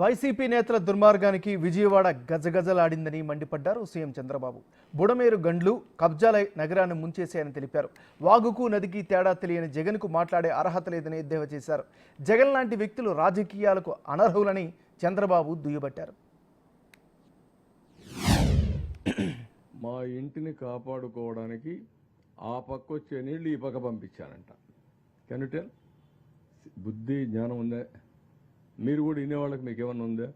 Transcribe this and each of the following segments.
YCP నేతల దుర్మార్గానికి విజయవాడ గజగజలాడిందని మండిపడ్డారు సీఎం చంద్రబాబు. బుడమేరు గండ్లు కబ్జాల నగరాన్ని ముంచేశాయని తెలిపారు. వాగుకు నదికి తేడా తెలియని జగన్కు మాట్లాడే అర్హత లేదని ఎద్దేవా చేశారు. జగన్ లాంటి వ్యక్తులు రాజకీయాలకు అనర్హులని చంద్రబాబు దుయ్యబట్టారు. మా ఇంటిని కాపాడుకోవడానికి ఆ పక్క వచ్చే నీళ్ళు ఈ పక్క పంపించారంట. కెన్ బుద్ధి జ్ఞానం ఉందే? మీరు కూడా వినేవాళ్ళకి మీకు ఏమన్నా ఉందా?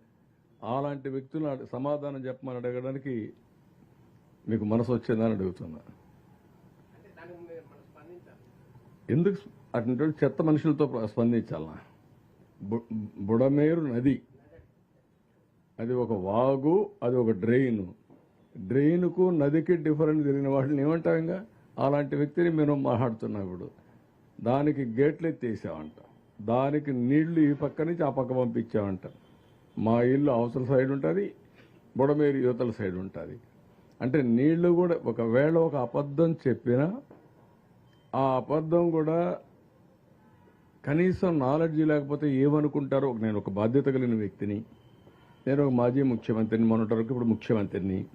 అలాంటి వ్యక్తులను సమాధానం చెప్పమని అడగడానికి మీకు మనసు వచ్చిందని అడుగుతున్నా. ఎందుకు అటువంటి చెత్త మనుషులతో బు- బుడమేరు నది. అది ఒక వాగు అది ఒక డ్రైన్. డ్రైన్కు నదికి డిఫరెంట్ తెలియని వాటిని ఏమంటాం ఇంకా? అలాంటి వ్యక్తిని మేము మాట్లాడుతున్నాం ఇప్పుడు దానికి గేట్లు ఎత్తేసామంట దానికి నీళ్ళు ఈ పక్క నుంచి ఆ పక్క పంపించామంట. మా ఇల్లు అవసర సైడ్ ఉంటుంది బుడమేరు యువతల సైడ్ ఉంటుంది. అంటే నీళ్ళు కూడా ఒకవేళ ఒక అబద్ధం చెప్పినా ఆ అబద్ధం కూడా కనీసం నాలెడ్జ్ లేకపోతే ఏమనుకుంటారో నేను ఒక బాధ్యత కలిగిన వ్యక్తిని నేను ఒక మాజీ ముఖ్యమంత్రిని మొన్నటి వరకు ఇప్పుడు ముఖ్యమంత్రిని.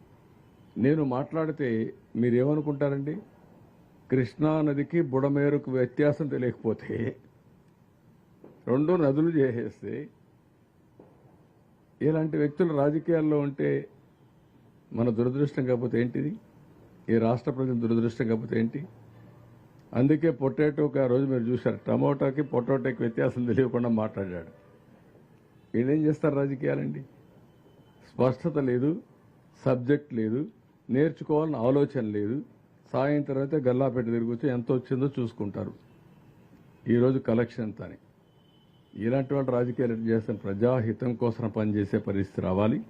నేను మాట్లాడితే మీరు ఏమనుకుంటారండి కృష్ణా నదికి బుడమేరుకు వ్యత్యాసం తెలియకపోతే రెండు నదులు చేసేస్తే ఇలాంటి వ్యక్తులు రాజకీయాల్లో ఉంటే మన దురదృష్టం కాకపోతే ఏంటిది? ఈ రాష్ట్ర ప్రజల దురదృష్టం కాకపోతే ఏంటి? అందుకే పొటాటోకి ఆ రోజు మీరు చూశారు. టమోటాకి పొటాటోకి వ్యత్యాసం తెలియకుండా మాట్లాడాడు. వీళ్ళేం చేస్తారు రాజకీయాలండి? స్పష్టత లేదు సబ్జెక్ట్ లేదు నేర్చుకోవాలని ఆలోచన లేదు. సాయంత్రం అయితే గల్లాపెట్టి తిరిగి ఎంత వచ్చిందో చూసుకుంటారు. ఈరోజు కలెక్షన్ ఎంత అని ఇలాంటి వాళ్ళు రాజకీయాలు చేస్తే ప్రజాహితం కోసం పనిచేసే పరిస్థితి రావాలి.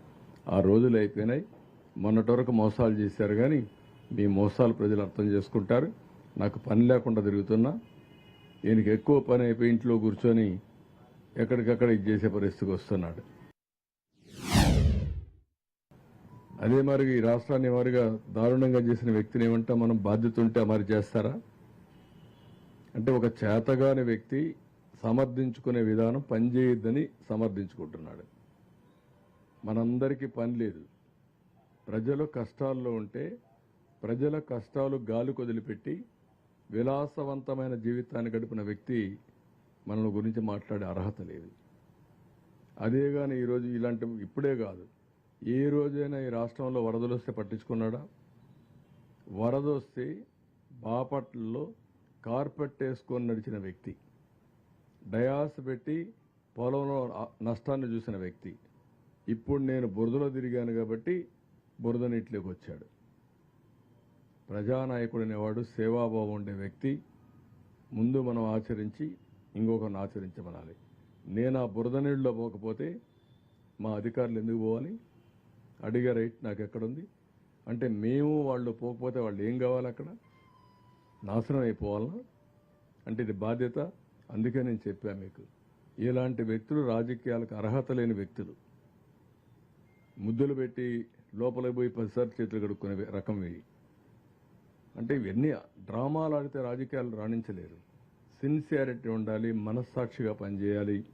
ఆ రోజులు అయిపోయినాయి. మొన్నటి వరకు మోసాలు చేశారు కానీ మీ మోసాలు ప్రజలు అర్థం చేసుకుంటారు. నాకు పని లేకుండా తిరుగుతున్నా. ఈయనకి ఎక్కువ పని అయిపోయి ఇంట్లో కూర్చొని ఎక్కడికక్కడ ఇది చేసే పరిస్థితికి వస్తున్నాడు. అదే మరి ఈ రాష్ట్రాన్ని వారిగా దారుణంగా చేసిన వ్యక్తిని ఏమంటా? మనం బాధ్యత ఉంటే మరి చేస్తారా? అంటే ఒక చేతగాని వ్యక్తి సమర్థించుకునే విధానం పనిచేయద్దని సమర్థించుకుంటున్నాడు. మనందరికీ పని లేదు. ప్రజలు కష్టాల్లో ఉంటే ప్రజల కష్టాలు గాలి కొదిలిపెట్టి విలాసవంతమైన జీవితాన్ని గడిపిన వ్యక్తి మన గురించి మాట్లాడే అర్హత లేదు. అదే కానీ ఈరోజు ఇలాంటి ఇప్పుడే కాదు. ఏ రోజైనా ఈ రాష్ట్రంలో వరదలు వస్తే పట్టించుకున్నాడా? వరద వస్తే బాపట్లలో కార్పెట్ వేసుకొని నడిచిన వ్యక్తి. డయాస్ పెట్టి పొలంలో నష్టాన్ని చూసిన వ్యక్తి. ఇప్పుడు నేను బురదలో తిరిగాను కాబట్టి బురద నీటిలోకి వచ్చాడు. ప్రజానాయకుడు అనేవాడు సేవాభావం ఉండే వ్యక్తి. ముందు మనం ఆచరించి ఇంకొకరిని ఆచరించమనాలి. నేను ఆ బురద నీళ్ళలో పోకపోతే మా అధికారులు ఎందుకు పోవాలి? అడిగే రైట్ నాకు ఎక్కడుంది? అంటే మేము వాళ్ళు పోకపోతే వాళ్ళు ఏం కావాలి అక్కడ? నాశనం అయిపోవాలనా? అంటే ఇది బాధ్యత? అందుకే నేను చెప్పాను మీకు ఇలాంటి వ్యక్తులు రాజకీయాలకు అర్హత లేని వ్యక్తులు. ముద్దులు పెట్టి లోపలికి పోయి పదిసార్లు చేతులు కడుక్కునే రకం ఇవి. అంటే ఇవన్నీ డ్రామాలు ఆడితే రాజకీయాలు రాణించలేరు. సిన్సియారిటీ ఉండాలి మనస్సాక్షిగా పనిచేయాలి.